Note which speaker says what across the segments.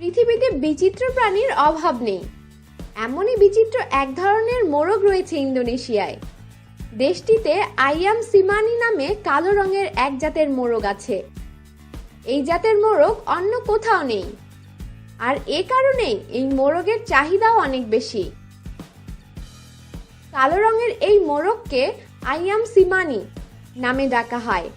Speaker 1: পৃথিবীতে বিচিত্র প্রাণীর অভাব নেই। এমনই বিচিত্র এক ধরনের মোরগ রয়েছে ইন্দোনেশিয়ায়। দেশটিতে আইয়াম সিমানি নামে কালো রঙের এক জাতের মোরগ আছে। এই জাতের মোরগ অন্য কোথাও নেই। আর এ কারণেই এই মোরগের চাহিদাও অনেক বেশি। কালো রঙের এই মোরগকে আইয়াম সিমানি নামে ডাকা হয়।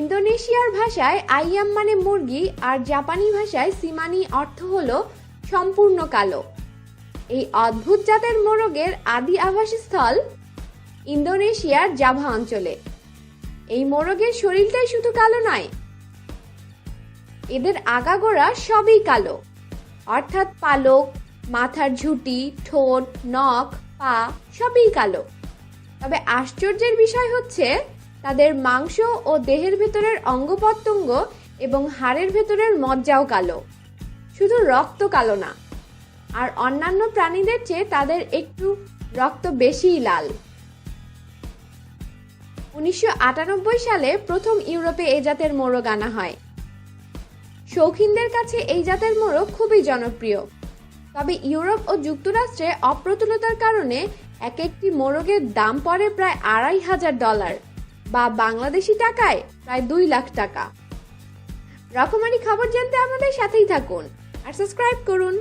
Speaker 1: ইন্দোনেশিয়ার ভাষায় আইয়াম মানে মুরগি আর জাপানি ভাষায় সিমানি অর্থ হলো সম্পূর্ণ কালো। এই অদ্ভুত জাতের মোরগের আদি আবাসস্থল ইন্দোনেশিয়ার জাভা অঞ্চলে। এই মোরগের শরীরটাই শুধু কালো নয়, এদের আগাগোড়া সবই কালো। অর্থাৎ পালক, মাথার ঝুঁটি, ঠোঁট, নখ, পা সবই কালো। তবে আশ্চর্যের বিষয় হচ্ছে তাদের মাংস ও দেহের ভেতরের অঙ্গ প্রত্যঙ্গ এবং হাড়ের ভেতরের মজ্জাও কালো। শুধু রক্ত কালো না। আর অন্যান্য প্রাণীদের চেয়ে তাদের একটু রক্ত বেশিই লাল। উনিশশো আটানব্বই সালে প্রথম ইউরোপে এ জাতের মোরগ আনা হয়। শৌখিনদের কাছে এই জাতের মোরগ খুবই জনপ্রিয়। তবে ইউরোপ ও যুক্তরাষ্ট্রে অপ্রতুলতার কারণে এক একটি মোরগের দাম পড়ে প্রায় আড়াই হাজার ডলার। বা বাংলাদেশি টাকায় প্রায় দুই লাখ টাকা। রকমারি খবর জানতে আমাদের সাথেই থাকুন আর সাবস্ক্রাইব করুন।